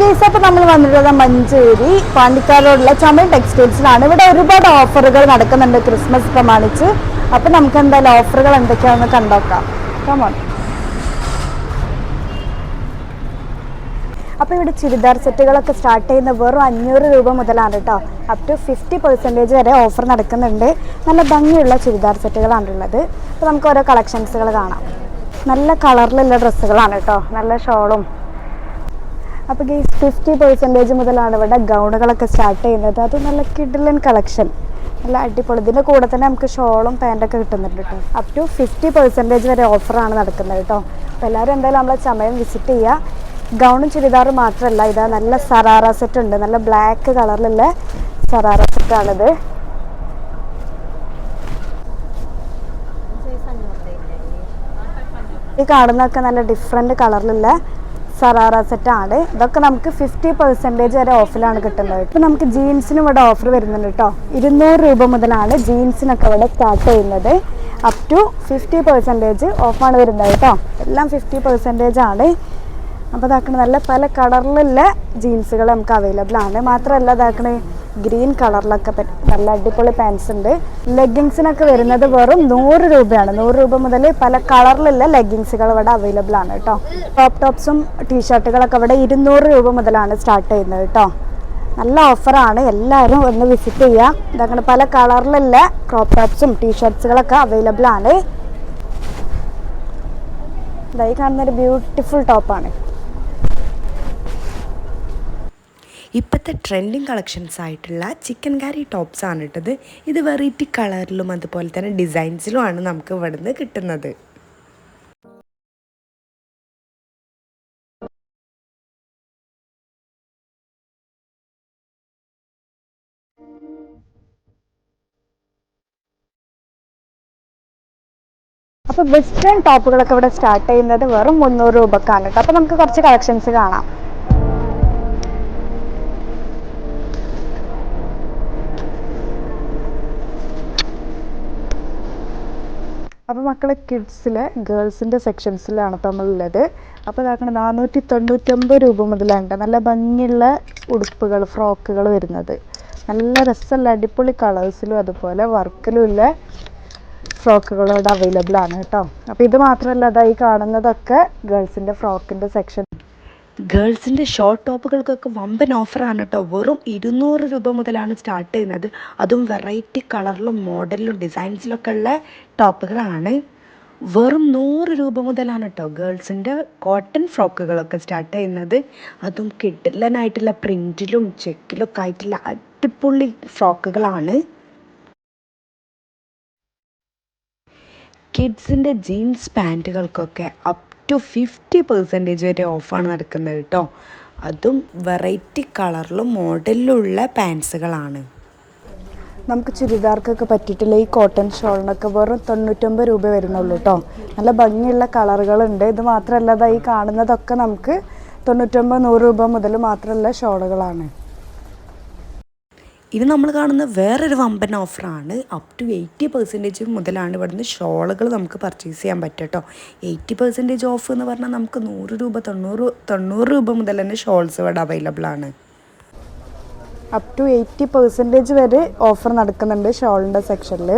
Case അപ്പോൾ നമ്മൾ വന്നിട്ടുള്ളത് മഞ്ചേരി പാണ്ടിക്കാരോടുള്ള ചമയ ടെക്സ്റ്റൈൽസിലാണ്. ഇവിടെ ഒരുപാട് ഓഫറുകൾ നടക്കുന്നുണ്ട് ക്രിസ്മസ് പ്രമാണിച്ച്. അപ്പോൾ നമുക്ക് എന്തായാലും ഓഫറുകൾ എന്തൊക്കെയാണെന്ന് കണ്ടോക്കാം. കമോൺ അപ്പോൾ ഇവിടെ ചുരിദാർ സെറ്റുകളൊക്കെ സ്റ്റാർട്ട് ചെയ്യുന്ന വെറും അഞ്ഞൂറ് രൂപ മുതലാണ് കേട്ടോ. അപ് ടു ഫിഫ്റ്റി പെർസെന്റേജ് വരെ ഓഫർ നടക്കുന്നുണ്ട്. നല്ല ഭംഗിയുള്ള ചുരിദാർ സെറ്റുകളാണ് ഉള്ളത്. അപ്പോൾ നമുക്ക് ഓരോ കളക്ഷൻസുകൾ കാണാം. നല്ല കളറിലുള്ള ഡ്രസ്സുകളാണ് കേട്ടോ. നല്ല ഷോളും അപ്പോൾ ഗെയ്സ് ഫിഫ്റ്റി പെർസെന്റേജ് മുതലാണ് ഇവിടെ ഗൗണുകളൊക്കെ സ്റ്റാർട്ട് ചെയ്യുന്നത്. അത് നല്ല കിഡിലൻ കളക്ഷൻ നല്ല അടിപൊളി. ഇതിന്റെ കൂടെ തന്നെ നമുക്ക് ഷോളും പാന്റൊക്കെ കിട്ടുന്നുണ്ട് കേട്ടോ അപ് ടു ഫിഫ്റ്റി പെർസെന്റേജ് വരെ ഓഫറാണ് നടക്കുന്നത് കേട്ടോ അപ്പോൾ എല്ലാവരും എന്തായാലും നമ്മളെ ചമയം വിസിറ്റ് ചെയ്യുക ഗൗണും ചുരിദാറും മാത്രമല്ല ഇതാ നല്ല സറാറ സെറ്റ് ഉണ്ട്. നല്ല ബ്ലാക്ക് കളറിലുള്ള സറാറ സെറ്റാണിത് ഈ കാണുന്നതൊക്കെ നല്ല ഡിഫറെന്റ് കളറിലുള്ള സറാറ സെറ്റാണ് ഇതൊക്കെ നമുക്ക് ഫിഫ്റ്റി പെർസെന്റേജ് വരെ ഓഫിലാണ് കിട്ടുന്നത്. ഇപ്പം നമുക്ക് ജീൻസിനും ഇവിടെ ഓഫർ വരുന്നുണ്ട് കേട്ടോ ഇരുന്നൂറ് രൂപ മുതലാണ് ജീൻസിനൊക്കെ ഇവിടെ സ്റ്റാർട്ട് ചെയ്യുന്നത്. അപ് ടു ഫിഫ്റ്റി പെർസെന്റേജ് ഓഫാണ് വരുന്നത് കേട്ടോ എല്ലാം ഫിഫ്റ്റി പെർസെന്റേജ് ആണ്. അപ്പോൾ ഇതാക്കണ നല്ല പല കളറിലുള്ള ജീൻസുകൾ നമുക്ക് അവൈലബിൾ ആണ്. മാത്രമല്ല ഇതാക്കണ ഗ്രീൻ കളറിലൊക്കെ നല്ല അടിപൊളി പാൻസ് ഉണ്ട്. ലെഗിങ്സിനൊക്കെ വരുന്നത് വെറും നൂറ് രൂപയാണ്. നൂറ് രൂപ മുതൽ പല കളറിലുള്ള ലെഗിങ്സുകൾ ഇവിടെ അവൈലബിൾ ആണ് കേട്ടോ ടോപ്പ് ടോപ്സും ടീഷർട്ടുകളൊക്കെ ഇവിടെ ഇരുന്നൂറ് രൂപ മുതലാണ് സ്റ്റാർട്ട് ചെയ്യുന്നത് കേട്ടോ നല്ല ഓഫറാണ് എല്ലാവരും ഒന്ന് വിസിറ്റ് ചെയ്യുക ഇതങ്ങനെ പല കളറിലുള്ള ക്രോപ്പ് ടോപ്സും ടീഷർട്ട്സുകളൊക്കെ അവൈലബിൾ ആണ്. ഇതായി കാണുന്ന ഒരു ബ്യൂട്ടിഫുൾ ടോപ്പാണ് ഇപ്പോഴത്തെ ട്രെൻഡിങ് കളക്ഷൻസ് ആയിട്ടുള്ള ചിക്കൻ കറി ടോപ്സ് ആണ് ഇട്ടത്. ഇത് വെറൈറ്റി കളറിലും അതുപോലെ തന്നെ ഡിസൈൻസിലും ആണ് നമുക്ക് ഇവിടുന്ന് കിട്ടുന്നത്. അപ്പോൾ വെസ്റ്റേൺ ടോപ്പുകളൊക്കെ ഇവിടെ സ്റ്റാർട്ട് ചെയ്യുന്നത് വെറും മുന്നൂറ് രൂപക്കാണ് കേട്ടോ. അപ്പോൾ നമുക്ക് കുറച്ച് കളക്ഷൻസ് കാണാം. അപ്പോൾ മക്കളെ കിഡ്സിലെ ഗേൾസിന്റെ സെക്ഷൻസിലാണ് നമ്മളുള്ളത് അപ്പോൾ ഇതാക്കണം നാനൂറ്റി തൊണ്ണൂറ്റൊമ്പത് രൂപ മുതലാണ് നല്ല ഭംഗിയുള്ള ഉടുപ്പുകൾ ഫ്രോക്കുകൾ വരുന്നത്. നല്ല രസമുള്ള അടിപൊളി കളേഴ്സിലും അതുപോലെ വർക്കിലും ഉള്ള ഇവിടെ അവൈലബിൾ ആണ് കേട്ടോ അപ്പോൾ ഇത് മാത്രമല്ല അതായി കാണുന്നതൊക്കെ ഗേൾസിന്റെ ഫ്രോക്കിന്റെ സെക്ഷൻ ഗേൾസിന്റെ ഷോർട്ട് ടോപ്പുകൾക്കൊക്കെ വമ്പൻ ഓഫറാണ് കേട്ടോ. വെറും ഇരുന്നൂറ് രൂപ മുതലാണ് സ്റ്റാർട്ട് ചെയ്യുന്നത്. അതും വെറൈറ്റി കളറിലും മോഡലിലും ഡിസൈൻസിലൊക്കെ ഉള്ള ടോപ്പുകളാണ്. വെറും നൂറ് രൂപ മുതലാണ് കേട്ടോ ഗേൾസിന്റെ കോട്ടൺ ഫ്രോക്കുകളൊക്കെ സ്റ്റാർട്ട് ചെയ്യുന്നത്. അതും കിഡിലനായിട്ടുള്ള പ്രിന്റിലും ചെക്കിലൊക്കെ ആയിട്ടുള്ള അടിപൊളി ഫ്രോക്കുകളാണ്. കിഡ്സിന്റെ ജീൻസ് പാന്റുകൾക്കൊക്കെ അപ് ടു ഫിഫ്റ്റി പെർസെന്റേജ് വരെ ഓഫാണ് നടക്കുന്നത് കേട്ടോ അതും വെറൈറ്റി കളറിലും മോഡലിലുള്ള പാൻസുകളാണ്. നമുക്ക് ചുരിദാർക്കൊക്കെ പറ്റിയിട്ടില്ല ഈ കോട്ടൺ ഷോളിനൊക്കെ വെറും തൊണ്ണൂറ്റൊമ്പത് രൂപ വരുന്നുള്ളൂ കേട്ടോ നല്ല ഭംഗിയുള്ള കളറുകളുണ്ട്. ഇത് മാത്രമല്ല ഈ കാണുന്നതൊക്കെ നമുക്ക് തൊണ്ണൂറ്റൊമ്പത് നൂറ് രൂപ മുതൽ മാത്രമുള്ള ഷോളുകളാണ്. ഇത് നമ്മൾ കാണുന്ന വേറൊരു വമ്പൻ ഓഫറാണ്. അപ് ടു എയ്റ്റി പെർസെന്റേജ് മുതലാണ് ഇവിടുന്ന് ഷോളുകൾ നമുക്ക് പർച്ചേസ് ചെയ്യാൻ പറ്റും കേട്ടോ എയ്റ്റി പെർസെന്റേജ് ഓഫ് എന്ന് പറഞ്ഞാൽ നമുക്ക് നൂറ് രൂപ തൊണ്ണൂറ് തൊണ്ണൂറ് രൂപ മുതൽ തന്നെ ഷോൾസ് ഇവിടെ അവൈലബിൾ ആണ്. അപ് ടു എയ്റ്റി പെർസെന്റേജ് വരെ ഓഫർ നടക്കുന്നുണ്ട് ഷോളിന്റെ സെക്ഷനിൽ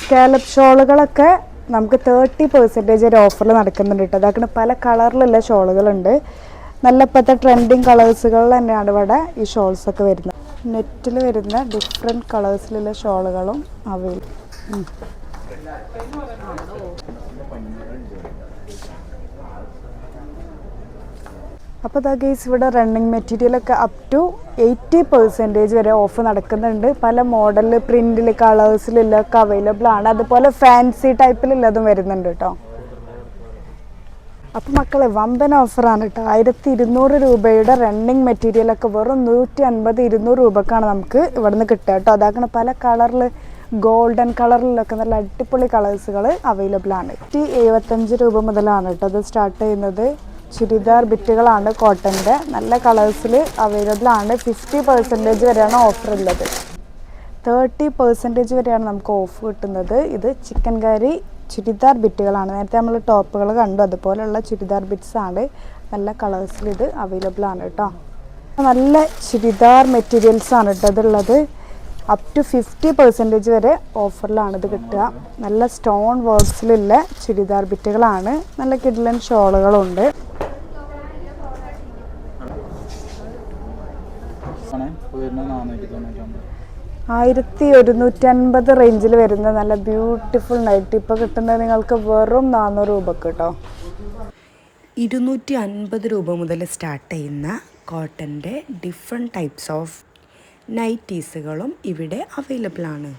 സ്കാലപ്പ് ഷോളുകളൊക്കെ നമുക്ക് തേർട്ടി പെർസെന്റേജ് ഒരു ഓഫറിൽ നടക്കുന്നുണ്ട് കേട്ടോ അതാക്കുന്ന പല കളറിലുള്ള ഷോളുകളുണ്ട്. നല്ല ഇപ്പോഴത്തെ ട്രെൻഡിങ് കളേഴ്സുകളിൽ തന്നെയാണ് ഇവിടെ ഈ ഷോൾസ് ഒക്കെ വരുന്നത്. നെറ്റിൽ വരുന്ന ഡിഫറെന്റ് കളേഴ്സിലുള്ള ഷോളുകളും അവൈലബിൾ അപ്പോൾ അതാ ഗെയ്സ് ഇവിടെ റണ്ണിങ് മെറ്റീരിയലൊക്കെ അപ് ടു എയ്റ്റി പെർസെന്റേജ് വരെ ഓഫ് നടക്കുന്നുണ്ട്. പല മോഡലിൽ പ്രിന്റിൽ കളേഴ്സിലൊക്കെ അവൈലബിൾ ആണ്. അതുപോലെ ഫാൻസി ടൈപ്പിലുള്ളതും വരുന്നുണ്ട് കേട്ടോ അപ്പോൾ മക്കളെ വമ്പൻ ഓഫറാണ് കേട്ടോ ആയിരത്തി ഇരുന്നൂറ് രൂപയുടെ റണ്ണിങ് മെറ്റീരിയലൊക്കെ വെറും നൂറ്റി അൻപത് ഇരുന്നൂറ് രൂപക്കാണ് നമുക്ക് ഇവിടുന്ന് കിട്ടുക കേട്ടോ അതാക്കണ പല കളറിൽ ഗോൾഡൻ കളറിലൊക്കെ നല്ല അടിപൊളി കളേഴ്സുകൾ അവൈലബിൾ ആണ്. നൂറ്റി എഴുപത്തഞ്ച് രൂപ മുതലാണ് കേട്ടോ അത് സ്റ്റാർട്ട് ചെയ്യുന്നത്. ചുരിദാർ ബിറ്റുകളാണ് കോട്ടന്റെ. നല്ല കളേഴ്സിൽ അവൈലബിൾ ആണ്. ഫിഫ്റ്റി പെർസെന്റേജ് വരെയാണ് ഓഫർ ഉള്ളത്. തേർട്ടി പെർസെന്റേജ് വരെയാണ് നമുക്ക് ഓഫ് കിട്ടുന്നത്. ഇത് ചിക്കൻ കറി ചുരിദാർ ബിറ്റുകളാണ്. നേരത്തെ നമ്മൾ ടോപ്പുകൾ കണ്ടു. അതുപോലെയുള്ള ചുരിദാർ ബിറ്റ്സ് ആണ്. നല്ല കളേഴ്സിൽ ഇത് അവൈലബിൾ ആണ് കേട്ടോ. നല്ല ചുരിദാർ മെറ്റീരിയൽസ് ആണ് കേട്ടോ ഇതുള്ളത്. അപ് ടു ഫിഫ്റ്റി പെർസെന്റേജ് വരെ ഓഫറിലാണ് ഇത് കിട്ടുക. നല്ല സ്റ്റോൺ വർക്ക്സിലുള്ള ചുരിദാർ ബിറ്റുകളാണ് നല്ല കിഡ്ലൻ ഷോളുകളുണ്ട് ആണ് ഇപ്പോൾ വരുന്നത് നാനൂറ്റി തൊണ്ണൂറ്റൊമ്പത് ആയിരത്തി ഒരുന്നൂറ്റൻപത് റേഞ്ചിൽ വരുന്ന നല്ല ബ്യൂട്ടിഫുൾ നൈറ്റ് ഇപ്പോൾ കിട്ടുന്നത് നിങ്ങൾക്ക് വെറും നാനൂറ് രൂപക്ക് കേട്ടോ ഇരുന്നൂറ്റി അൻപത് രൂപ മുതൽ സ്റ്റാർട്ട് ചെയ്യുന്ന കോട്ടന്റെ ഡിഫറെന്റ് ടൈപ്സ് ഓഫ് നൈറ്റീസുകളും ഇവിടെ അവൈലബിൾ ആണ്.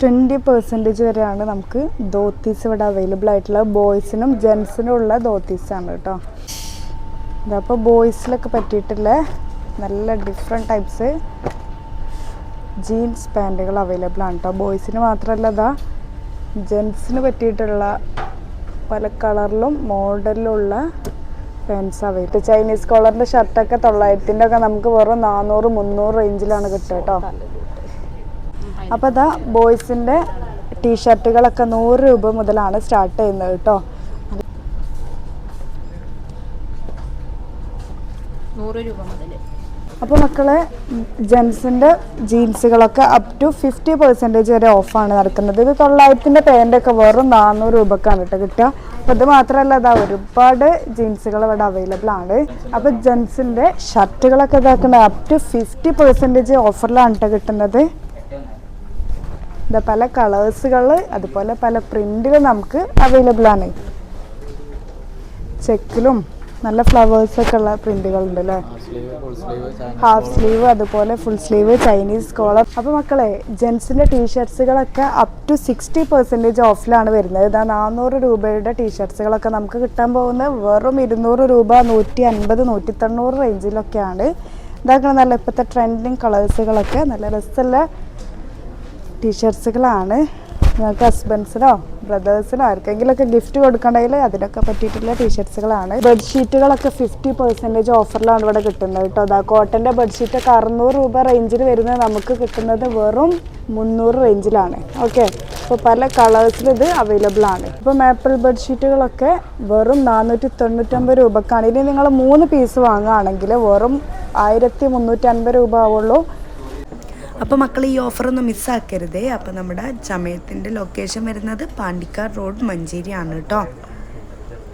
ട്വന്റി പെർസെന്റേജ് വരെയാണ് നമുക്ക് ധോത്തീസ് ഇവിടെ അവൈലബിൾ ആയിട്ടുള്ള. ബോയ്സിനും ജെൻസിനും ഉള്ള ധോത്തീസാണ് കേട്ടോ ഇതപ്പോൾ ബോയ്സിലൊക്കെ പറ്റിയിട്ടുള്ള നല്ല ഡിഫറെന്റ് ടൈപ്സ് ജീൻസ് പാന്റുകൾ അവൈലബിൾ ആണ് കേട്ടോ ബോയ്സിന് മാത്രമല്ല അതാ ജെൻസിന് പറ്റിയിട്ടുള്ള പല കളറിലും മോഡലിലുള്ള പാൻസ് അവൈലബിൾ ചൈനീസ് കോളറിന്റെ ഷർട്ടൊക്കെ തൊള്ളായിരത്തിന്റെ ഒക്കെ നമുക്ക് വെറും നാനൂറ് മുന്നൂറ് റേഞ്ചിലാണ് കിട്ടുക കേട്ടോ അപ്പോൾ അതാ ബോയ്സിന്റെ ടീഷർട്ടുകളൊക്കെ നൂറ് രൂപ മുതലാണ് സ്റ്റാർട്ട് ചെയ്യുന്നത് കേട്ടോ നൂറ് രൂപ മുതൽ അപ്പോൾ മക്കളെ ജെൻസിന്റെ ജീൻസുകളൊക്കെ അപ് ടു ഫിഫ്റ്റി പെർസെന്റേജ് വരെ ഓഫാണ് നടക്കുന്നത്. ഇത് തൊള്ളായിരത്തിന്റെ പേന്റൊക്കെ വെറും നാനൂറ് രൂപക്കാണ് കേട്ടോ കിട്ടുക. അപ്പോൾ ഇത് മാത്രമല്ല ഇതാ ഒരുപാട് ജീൻസുകൾ ഇവിടെ അവൈലബിൾ ആണ്. അപ്പോൾ ജെൻസിന്റെ ഷർട്ടുകളൊക്കെ ഇതാക്കുന്നത് അപ് ടു ഫിഫ്റ്റി പെർസെന്റേജ് ഓഫറിലാണ് കേട്ടോ കിട്ടുന്നത്. ഇതാ പല കളേഴ്സുകൾ അതുപോലെ പല പ്രിന്റുകൾ നമുക്ക് അവൈലബിൾ ആണ്. ചെക്കിലും നല്ല ഫ്ലവേഴ്സ് ഒക്കെ ഉള്ള പ്രിന്റുകൾ ഉണ്ട് അല്ലേ? ഹാഫ് സ്ലീവ് അതുപോലെ ഫുൾ സ്ലീവ് ചൈനീസ് കോളർ അപ്പൊ മക്കളെ ജെൻസിന്റെ ടീഷർട്സുകളൊക്കെ അപ് ടു സിക്സ്റ്റി പെർസെന്റേജ് ഓഫിലാണ് വരുന്നത്. ഇതാ നാനൂറ് രൂപയുടെ ടീഷർട്സുകളൊക്കെ നമുക്ക് കിട്ടാൻ പോകുന്നത് വെറും ഇരുന്നൂറ് രൂപ നൂറ്റി അൻപത് നൂറ്റി തൊണ്ണൂറ് റേഞ്ചിലൊക്കെയാണ് ഇതാക്കണം നല്ല ഇപ്പോഴത്തെ ട്രെൻഡിങ് കളേഴ്സുകളൊക്കെ നല്ല രസമുള്ള ടീഷർട്സുകളാണ് നിങ്ങൾക്ക് ഹസ്ബൻഡ്സിനോ ബ്രദേഴ്സിനോ ആർക്കെങ്കിലുമൊക്കെ ഗിഫ്റ്റ് കൊടുക്കണമെങ്കിൽ അതിനൊക്കെ പറ്റിയിട്ടുള്ള ടീഷർട്സുകളാണ് ബെഡ്ഷീറ്റുകളൊക്കെ ഫിഫ്റ്റി പെർസെന്റേജ് ഓഫറിലാണ് ഇവിടെ കിട്ടുന്നത് കേട്ടോ അതാ കോട്ടന്റെ ബെഡ്ഷീറ്റൊക്കെ അറുന്നൂറ് രൂപ റേഞ്ചിൽ വരുന്നത് നമുക്ക് കിട്ടുന്നത് വെറും മുന്നൂറ് റേഞ്ചിലാണ് ഓക്കെ അപ്പോൾ പല കളേഴ്സിൽ ഇത് അവൈലബിൾ ആണ്. ഇപ്പോൾ മാപ്പിൾ ബെഡ്ഷീറ്റുകളൊക്കെ വെറും നാനൂറ്റി തൊണ്ണൂറ്റൊമ്പത് രൂപക്കാണ്. ഇനി നിങ്ങൾ മൂന്ന് പീസ് വാങ്ങുകയാണെങ്കിൽ വെറും ആയിരത്തി മുന്നൂറ്റി അൻപത് രൂപ ആവുള്ളൂ. അപ്പോൾ മക്കൾ ഈ ഓഫറൊന്നും മിസ്സാക്കരുതേ അപ്പോൾ നമ്മുടെ ചമയത്തിന്റെ ലൊക്കേഷൻ വരുന്നത് പാണ്ടിക്കാട് റോഡ് മഞ്ചേരിയാണ് കേട്ടോ.